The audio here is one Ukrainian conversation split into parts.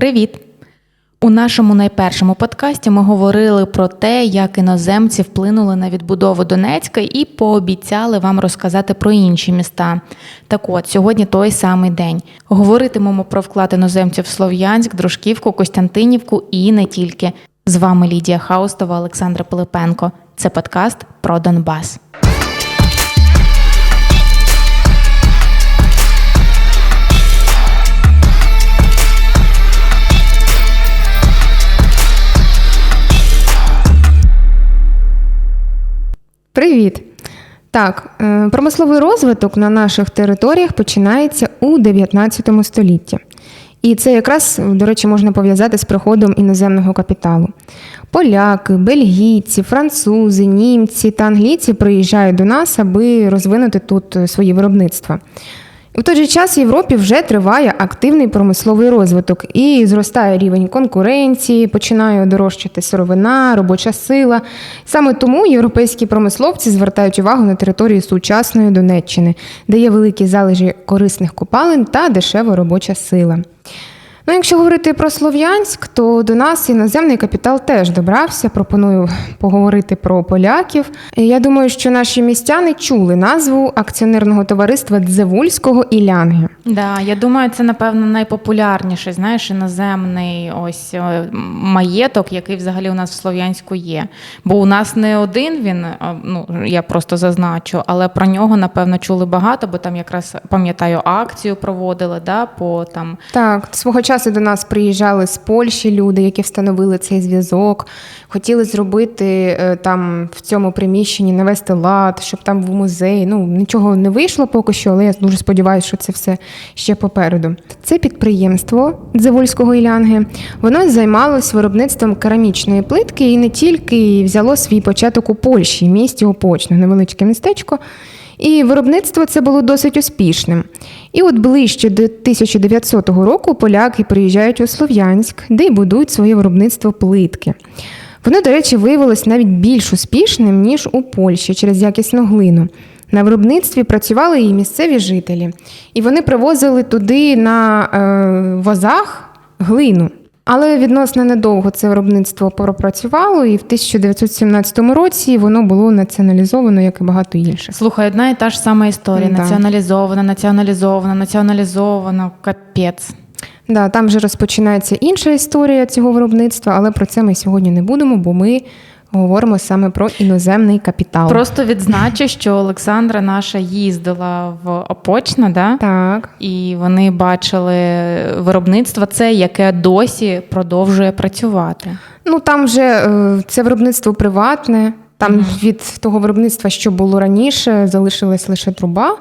Привіт! У нашому найпершому подкасті ми говорили про те, як іноземці вплинули на відбудову Донецька і пообіцяли вам розказати про інші міста. Так от, сьогодні той самий день. Говоритимемо про вклад іноземців в Слов'янськ, Дружківку, Костянтинівку і не тільки. З вами Лідія Хаустова, Олександра Пилипенко. Це подкаст про Донбас. Привіт! Так, е, промисловий розвиток на наших територіях починається у 19 столітті. І це якраз, до речі, можна пов'язати з приходом іноземного капіталу. Поляки, бельгійці, французи, німці та англійці приїжджають до нас, аби розвинути тут е, свої виробництва. В той же час в Європі вже триває активний промисловий розвиток і зростає рівень конкуренції, починає дорожчати сировина, робоча сила. Саме тому європейські промисловці звертають увагу на територію сучасної Донеччини, де є великі залежі корисних копалин та дешева робоча сила. Ну, якщо говорити про Слов'янськ, то до нас іноземний капітал теж добрався. Пропоную поговорити про поляків. Я думаю, що наші містяни чули назву акціонерного товариства Дзевульського і Лянги. Да, я думаю, це напевно найпопулярніший, знаєш, іноземний ось е, маєток, який взагалі у нас в Слов'янську є. Бо у нас не один він, ну я просто зазначу, але про нього напевно чули багато, бо там якраз пам'ятаю акцію проводили, да, по там Так, свого часу до нас приїжджали з Польщі люди, які встановили цей зв'язок, хотіли зробити е, там в цьому приміщенні, навести лад, щоб там був музей. Ну нічого не вийшло поки що, але я дуже сподіваюся, що це все ще попереду. Це підприємство Дзевольського Ілянги. Воно займалось виробництвом керамічної плитки і не тільки взяло свій початок у Польщі, місті Опочне, невеличке містечко. І виробництво це було досить успішним. І от ближче до 1900 року поляки приїжджають у Слов'янськ, де й будують своє виробництво плитки. Воно, до речі, виявилось навіть більш успішним, ніж у Польщі через якісну глину. На виробництві працювали і місцеві жителі, і вони привозили туди на е, возах глину. Але відносно недовго це виробництво пропрацювало, і в 1917 році воно було націоналізовано, як і багато інших. слухай, одна і та ж сама історія. Да. Націоналізована, націоналізована, націоналізована, капець. Да, там вже розпочинається інша історія цього виробництва, але про це ми сьогодні не будемо, бо ми говоримо саме про іноземний капітал. Просто відзначу, що Олександра наша їздила в Опочна, да? Так. і вони бачили виробництво це, яке досі продовжує працювати. Ну там вже е, це виробництво приватне. Там Мгм. від того виробництва, що було раніше, залишилась лише труба,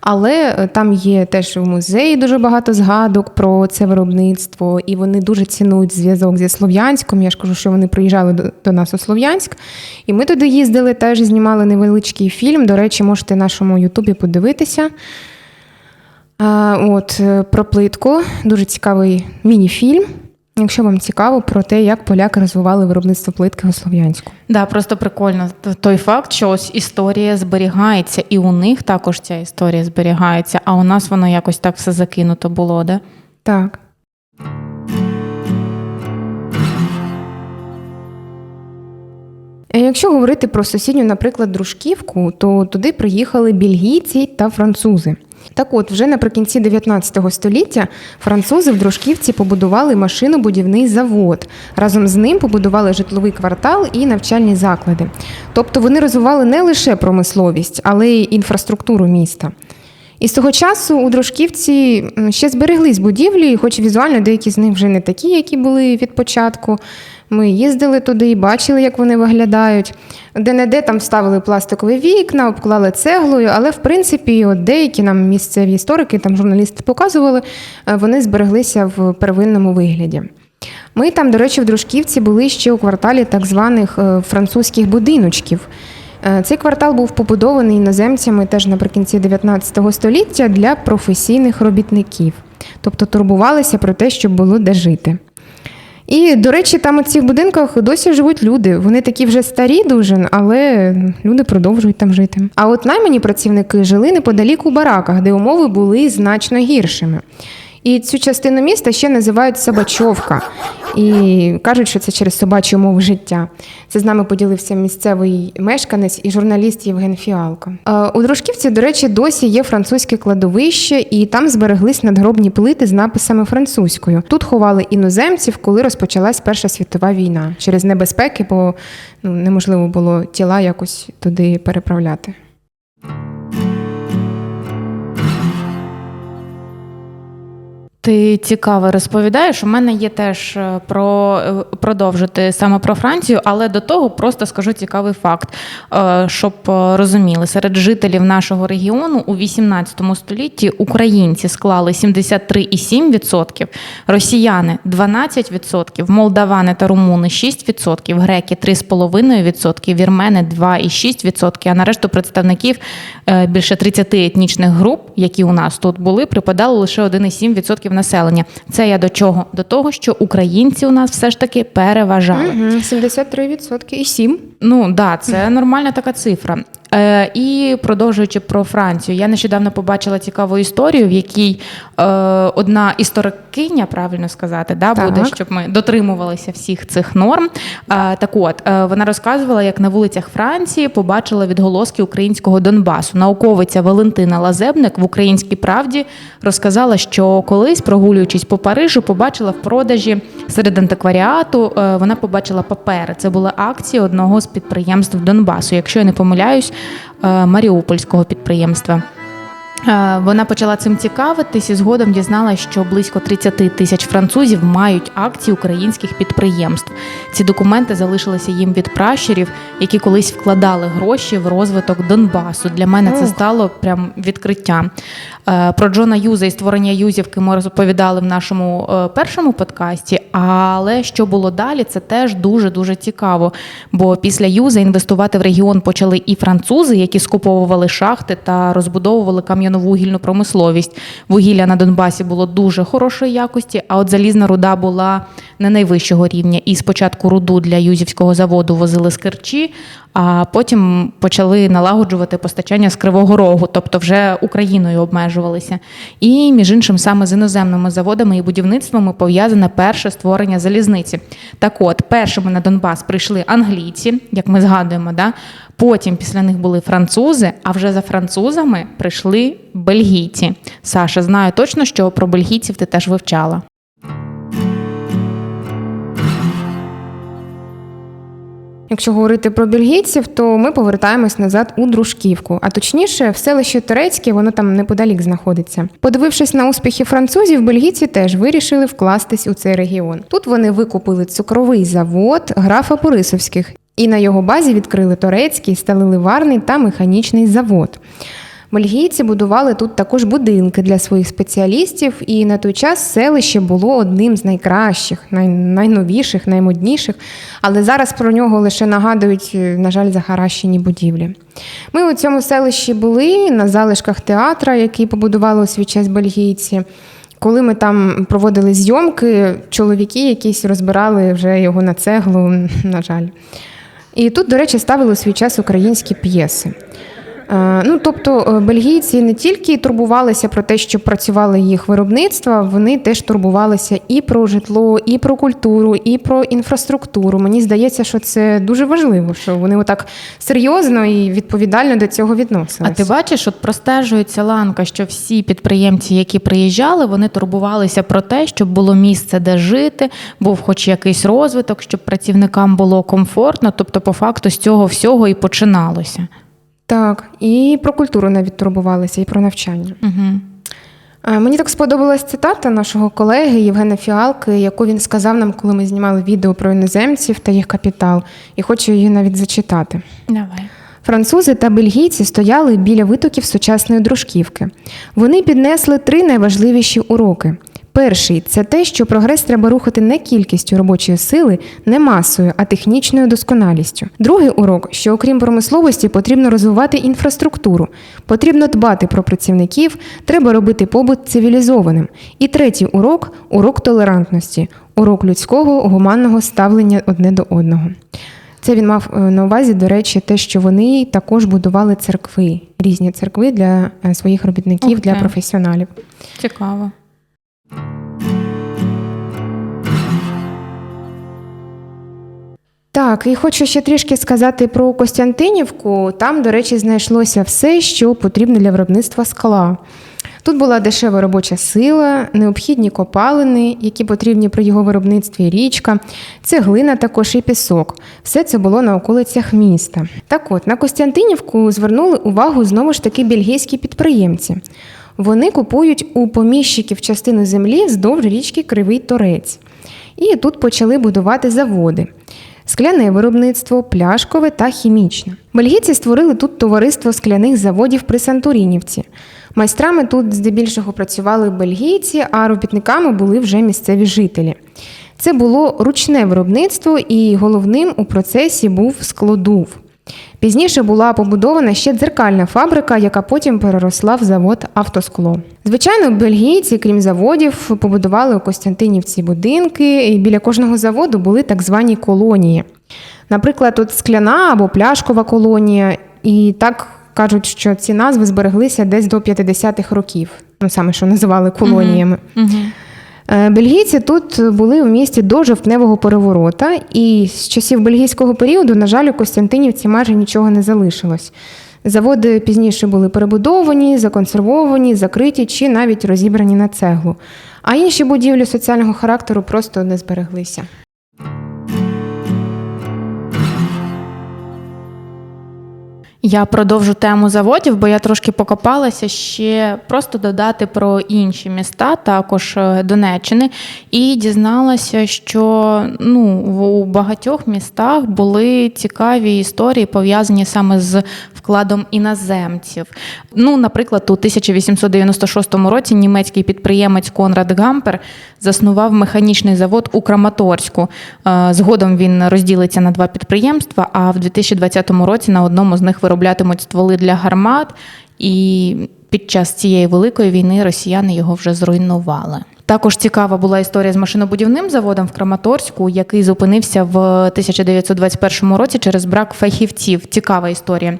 але е, там є теж в музеї дуже багато згадок про це виробництво, і вони дуже цінують зв'язок зі Слов'янськом. Я ж кажу, що вони приїжджали до, до нас у Слов'янськ, і ми туди їздили, теж знімали невеличкий фільм. До речі, можете нашому Ютубі подивитися. А, от е, про плитку дуже цікавий міні-фільм. Якщо вам цікаво про те, як поляки розвивали виробництво плитки у Слов'янську. Да, просто прикольно той факт, що ось історія зберігається, і у них також ця історія зберігається, а у нас воно якось так все закинуто було, да? Так. Якщо говорити про сусідню, наприклад, Дружківку, то туди приїхали бельгійці та французи. Так от, вже наприкінці 19 століття французи в Дружківці побудували машинобудівний завод. Разом з ним побудували житловий квартал і навчальні заклади. Тобто вони розвивали не лише промисловість, але й інфраструктуру міста. І з того часу у Дружківці ще збереглись будівлі, хоч візуально деякі з них вже не такі, які були від початку. Ми їздили туди і бачили, як вони виглядають. Де-не-де там вставили пластикові вікна, обклали цеглою, але в принципі, от деякі нам місцеві історики, там журналісти показували, е, вони збереглися в первинному вигляді. Ми там, до речі, в Дружківці були ще у кварталі так званих е, французьких будиночків. Е, Цей квартал був побудований іноземцями теж наприкінці 19 століття для професійних робітників, тобто турбувалися про те, щоб було де жити. І, до речі, там у цих будинках досі живуть люди. Вони такі вже старі дуже, але люди продовжують там жити. А от наймані працівники жили неподалік у бараках, де умови були значно гіршими. І цю частину міста ще називають Собачовка. І кажуть, що це через собачу мову життя. Це з нами поділився місцевий мешканець і журналіст Євген Фіалко. Е, У Дружківці, до речі, досі є французьке кладовище, і там збереглись надгробні плити з написами французькою. Тут ховали іноземців, коли розпочалась Перша світова війна через небезпеки, бо ну, неможливо було тіла якось туди переправляти. Ти цікаво розповідаєш. У мене є теж е, про е, продовжити саме про Францію, але до того просто скажу цікавий факт, е, щоб розуміли, серед жителів нашого регіону у 18 столітті українці склали 73,7%, росіяни 12%, молдавани та румуни 6%, греки 3,5%, вірмени 2,6%, а на решту представників більше 30 етнічних груп, які у нас тут були, припадало лише 1,7% населення. Це я до чого? До того, що українці у нас все ж таки переважали. Угу, 73% і 7. Ну да, це нормальна така цифра. Е, і продовжуючи про Францію, я нещодавно побачила цікаву історію, в якій е, одна історикиня, правильно сказати, да, Так. буде, щоб ми дотримувалися всіх цих норм. Е, так от, е, вона розказувала, як на вулицях Франції побачила відголоски українського Донбасу. Науковиця Валентина Лазебник в Українській правді розказала, що колись, прогулюючись по Парижу, побачила в продажі серед антикваріату. е, Вона побачила папери. Це були акції одного з підприємств Донбасу, якщо я не помиляюсь, Маріупольського підприємства. Е, Вона почала цим цікавитись і згодом дізналася, що близько 30 тисяч французів мають акції українських підприємств. Ці документи залишилися їм від пращурів, які колись вкладали гроші в розвиток Донбасу. Для мене це стало прям відкриттям. Е, Про Джона Юза і створення юзівки ми розповідали в нашому е, першому подкасті. Але що було далі, це теж дуже дуже цікаво. Бо після юза інвестувати в регіон почали і французи, які скуповували шахти та розбудовували кам'яновугільну промисловість. Вугілля на Донбасі було дуже хорошої якості, а от залізна руда була не найвищого рівня. І спочатку руду для юзівського заводу возили з Керчі, а потім почали налагоджувати постачання з Кривого Рогу, тобто вже Україною обмежувалися. І між іншим, саме з іноземними заводами і будівництвами пов'язане перше створення залізниці. Так от, першими на Донбас прийшли англійці, як ми згадуємо, да? потім після них були французи, а вже за французами прийшли бельгійці. Саша, знаю точно, що про бельгійців ти теж вивчала. Якщо говорити про бельгійців, то ми повертаємось назад у Дружківку, а точніше, в селище Турецьке, воно там неподалік знаходиться. Подивившись на успіхи французів, бельгійці теж вирішили вкластись у цей регіон. Тут вони викупили цукровий завод графа Порисовських. і на його базі відкрили турецький, сталеливарний та механічний завод. Бельгійці будували тут також будинки для своїх спеціалістів, і на той час селище було одним з найкращих, най- найновіших, наймодніших. Але зараз про нього лише нагадують, е, на жаль, захаращені будівлі. Ми у цьому селищі були на залишках театра, який побудували у свій час бельгійці. Коли ми там проводили зйомки, чоловіки якісь розбирали вже його на цеглу, на жаль. І тут, до речі, ставили у свій час українські п'єси. Е, Ну, тобто е, бельгійці не тільки турбувалися про те, що працювали їх виробництва, вони теж турбувалися і про житло, і про культуру, і про інфраструктуру. Мені здається, що це дуже важливо, що вони отак серйозно і відповідально до цього А ти бачиш, от простежується ланка, що всі підприємці, які приїжджали, вони турбувалися про те, щоб було місце, де жити, був хоч якийсь розвиток, щоб працівникам було комфортно. Тобто, по факту, з цього всього і починалося. Так, і про культуру навіть турбувалися, і про навчання. Угу. Мені так сподобалась цитата нашого колеги Євгена Фіалки, яку він сказав нам, коли ми знімали відео про іноземців та їх капітал, і хочу її навіть зачитати. Давай. Французи та бельгійці стояли біля витоків сучасної дружківки. Вони піднесли три найважливіші уроки. Перший це те, що прогрес треба рухати не кількістю робочої сили, не масою, а технічною досконалістю. Другий урок, що окрім промисловості, потрібно розвивати інфраструктуру, потрібно дбати про працівників, треба робити побут цивілізованим. І третій урок урок толерантності, урок людського гуманного ставлення одне до одного. Це він мав е, на увазі, до речі, те, що вони також будували церкви, різні церкви для е, своїх робітників, Ух для професіоналів. Цікаво. Так, і хочу ще трішки сказати про Костянтинівку. Там, до речі, знайшлося все, що потрібно для виробництва скла. Тут була дешева робоча сила, необхідні копалини, які потрібні при його виробництві річка, цеглина також і пісок. Все це було на околицях міста. Так от, на Костянтинівку звернули увагу знову ж таки бельгійські підприємці. Вони купують у поміщиків частину землі вздовж річки Кривий Торець. І тут почали будувати заводи. Скляне виробництво, пляшкове та хімічне. Бельгійці створили тут товариство скляних заводів при Сантурінівці. Майстрами тут здебільшого працювали бельгійці, а робітниками були вже місцеві жителі. Це було ручне виробництво, і головним у процесі був склодув. Пізніше була побудована ще дзеркальна фабрика, яка потім переросла в завод автоскло. Звичайно, бельгійці, крім заводів, побудували у Костянтинівці будинки, і біля кожного заводу були так звані колонії. Наприклад, тут скляна або пляшкова колонія, і так кажуть, що ці назви збереглися десь до 50-х років, ну саме що називали колоніями. Угу. Е, Бельгійці тут були в місті до жовтневого переворота, і з часів бельгійського періоду, на жаль, у Костянтинівці майже нічого не залишилось. Заводи пізніше були перебудовані, законсервовані, закриті чи навіть розібрані на цеглу. А інші будівлі соціального характеру просто не збереглися. Я продовжу тему заводів, бо я трошки покопалася ще просто додати про інші міста, також е, Донеччини, і дізналася, що ну, у багатьох містах були цікаві історії, пов'язані саме з вкладом іноземців. Ну, наприклад, у 1896 році німецький підприємець Конрад Гампер заснував механічний завод у Краматорську. Е, Згодом він розділиться на два підприємства, а в 2020 році на одному з них вироблятимуть стволи для гармат. І під час цієї великої війни росіяни його вже зруйнували. Також цікава була історія з машинобудівним заводом в Краматорську, який зупинився в 1921 році через брак фахівців. Цікава історія.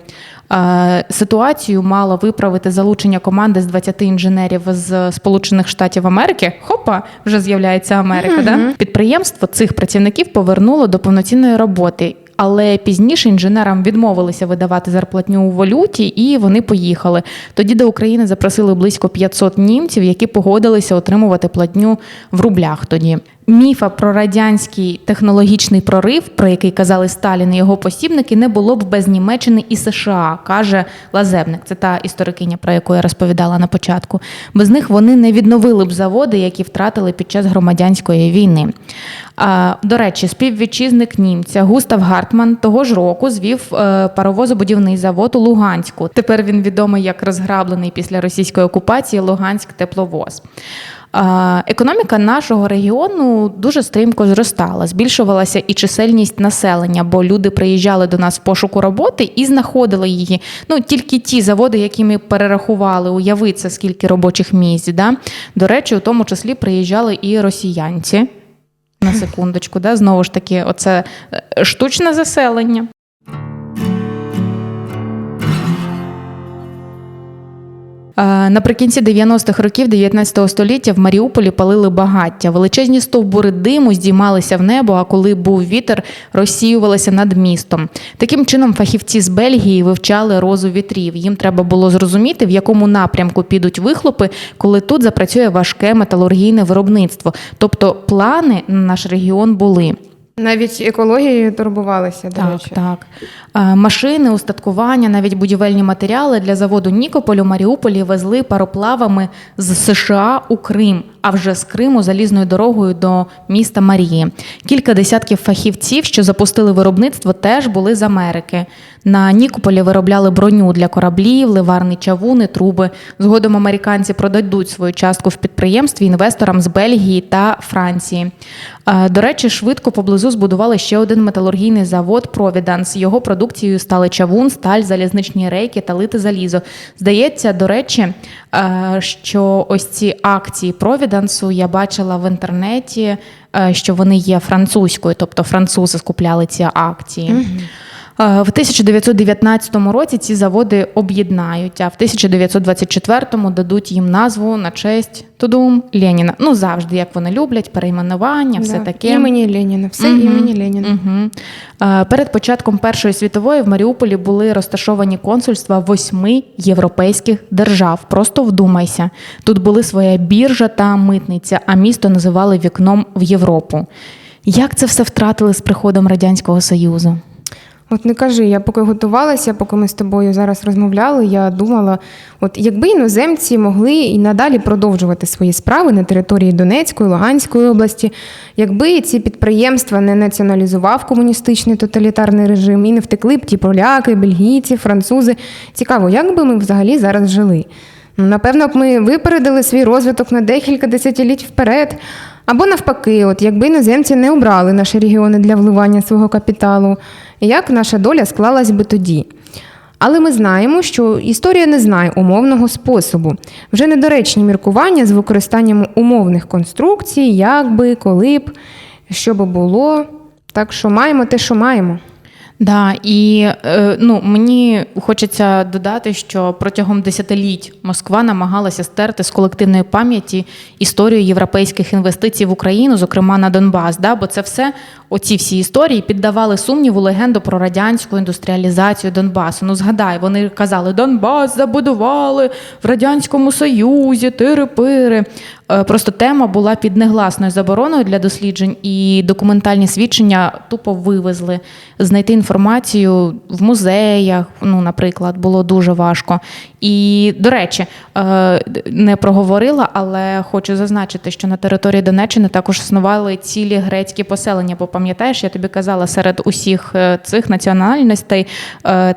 Е, Ситуацію мало виправити залучення команди з 20 інженерів з Сполучених Штатів Америки. Хопа, вже з'являється Америка. Да? Підприємство цих працівників повернуло до повноцінної роботи. Але пізніше інженерам відмовилися видавати зарплатню у валюті, і вони поїхали. Тоді до України запросили близько 500 німців, які погодилися отримувати платню в рублях. Тоді міфа про радянський технологічний прорив, про який казали Сталін і його посібники, не було б без Німеччини і США, каже Лазебник. Це та історикиня, про яку я розповідала на початку. Без них вони не відновили б заводи, які втратили під час громадянської війни. А, До речі, співвітчизник німця Густав Гартман того ж року звів е, паровозобудівний завод у Луганську. Тепер він відомий як розграблений після російської окупації Луганськ тепловоз. Економіка нашого регіону дуже стрімко зростала. Збільшувалася і чисельність населення, бо люди приїжджали до нас в пошуку роботи і знаходили її. Ну тільки ті заводи, які ми перерахували, уяви це скільки робочих місць. Да? До речі, у тому числі приїжджали і росіянці. На секундочку, да? знову ж таки, оце е, штучне заселення. Наприкінці 90-х років 19 століття в Маріуполі палили багаття. Величезні стовбури диму здіймалися в небо, а коли був вітер, розсіювалися над містом. Таким чином, фахівці з Бельгії вивчали розу вітрів. Їм треба було зрозуміти, в якому напрямку підуть вихлопи, коли тут запрацює важке металургійне виробництво. Тобто плани на наш регіон були. Навіть екологією турбувалися, до Так, речі. так. Е, Машини, устаткування, навіть будівельні матеріали для заводу Нікополь у Маріуполі везли пароплавами з США у Крим, а вже з Криму залізною дорогою до міста Марії. Кілька десятків фахівців, що запустили виробництво, теж були з Америки. На Нікополі виробляли броню для кораблів, ливарні чавуни, труби. Згодом американці продадуть свою частку в підприємстві інвесторам з Бельгії та Франції. Е, До речі, швидко поблизу збудували ще один металургійний завод Провіданс. Його продукцією стали чавун, сталь, залізничні рейки та лите залізо. Здається, до речі, що ось ці акції Провідансу я бачила в інтернеті, е, що вони є французькою, тобто французи скупляли ці акції. Е, В 1919 році ці заводи об'єднають, а в 1924 дадуть їм назву на честь Тудум Леніна. Ну завжди, як вони люблять, перейменування, все Да. таке. Імені Леніна, все Мгм. імені Леніна. Угу. Перед початком Першої світової в Маріуполі були розташовані консульства восьми європейських держав. Просто вдумайся. Тут були своя біржа та митниця, а місто називали вікном в Європу. Як це все втратили з приходом Радянського Союзу? От не кажи, я поки готувалася, поки ми з тобою зараз розмовляли, я думала, от якби іноземці могли і надалі продовжувати свої справи на території Донецької, Луганської області, якби ці підприємства не націоналізував комуністичний тоталітарний режим і не втекли б ті поляки, бельгійці, французи. Цікаво, як би ми взагалі зараз жили? Ну, напевно, б ми випередили свій розвиток на декілька десятиліть вперед. Або навпаки, от якби іноземці не обрали наші регіони для вливання свого капіталу, як наша доля склалась би тоді? Але ми знаємо, що історія не знає умовного способу. Вже недоречні міркування з використанням умовних конструкцій, як би, коли б, що би було. Так що маємо те, що маємо. Да, і е, ну, мені хочеться додати, що протягом десятиліть Москва намагалася стерти з колективної пам'яті історію європейських інвестицій в Україну, зокрема на Донбас. Да? Бо це все, оці всі історії піддавали сумніву легенду про радянську індустріалізацію Донбасу. Ну, згадай, вони казали, Донбас забудували в Радянському Союзі, тири-пири. Е, Просто тема була під негласною забороною для досліджень, і документальні свідчення тупо вивезли. Знайти інформацію в музеях, ну, наприклад, було дуже важко. І, до речі, е, не проговорила, але хочу зазначити, що на території Донеччини також існували цілі грецькі поселення. Бо пам'ятаєш, я тобі казала, серед усіх е, цих національностей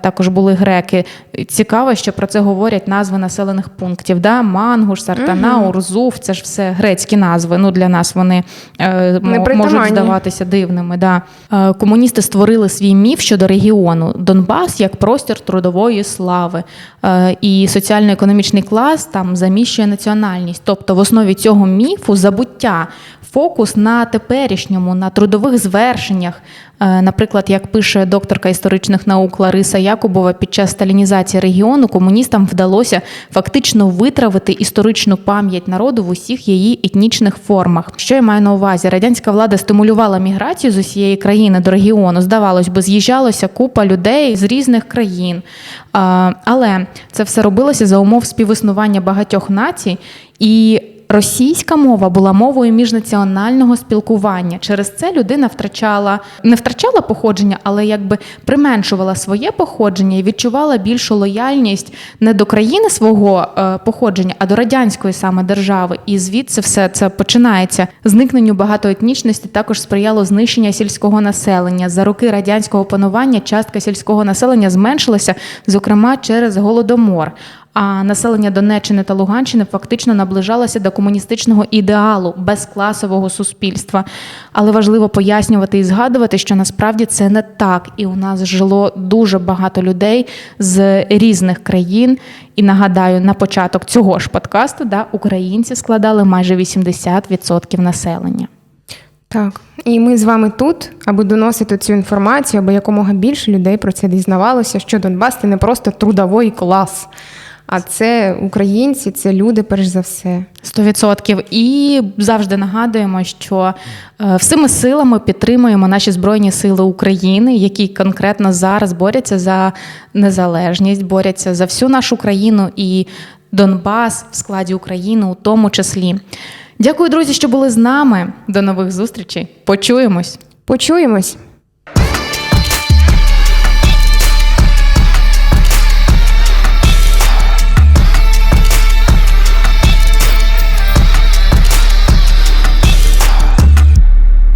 також були греки. Цікаво, що про це говорять назви населених пунктів. Да? Мангуш, Сартана, Урзуф це ж все грецькі назви. Ну, для нас вони е, можуть здаватися дивними. Да. Е, Комуністи створили свій міф щодо регіону Донбас як простір трудової слави. Е, І соціально-економічний клас там заміщує національність. Тобто в основі цього міфу забуття. Фокус на теперішньому, на трудових звершеннях. Е, Наприклад, як пише докторка історичних наук Лариса Якубова, під час сталінізації регіону комуністам вдалося фактично витравити історичну пам'ять народу в усіх її етнічних формах. Що я маю на увазі? Радянська влада стимулювала міграцію з усієї країни до регіону. Здавалось би, з'їжджалося купа людей з різних країн. Але це все робилося за умов співіснування багатьох націй і. Російська мова була мовою міжнаціонального спілкування. Через це людина втрачала не втрачала походження, але якби применшувала своє походження і відчувала більшу лояльність не до країни свого е, походження, а до радянської саме держави. І звідси все це починається. Зникненню багатоетнічності також сприяло знищення сільського населення. За роки радянського панування частка сільського населення зменшилася, зокрема через голодомор. А населення Донеччини та Луганщини фактично наближалося до комуністичного ідеалу безкласового суспільства. Але важливо пояснювати і згадувати, що насправді це не так. І у нас жило дуже багато людей з різних країн. І нагадаю, на початок цього ж подкасту да, українці складали майже 80% населення. Так, і ми з вами тут, аби доносити цю інформацію, аби якомога більше людей про це дізнавалося, що Донбас це не просто трудовий клас, а це українці, це люди, перш за все. 100%. І завжди нагадуємо, що е, всіми силами підтримуємо наші Збройні Сили України, які конкретно зараз борються за незалежність, борються за всю нашу країну і Донбас в складі України у тому числі. Дякую, друзі, що були з нами. До нових зустрічей. Почуємось. Почуємось.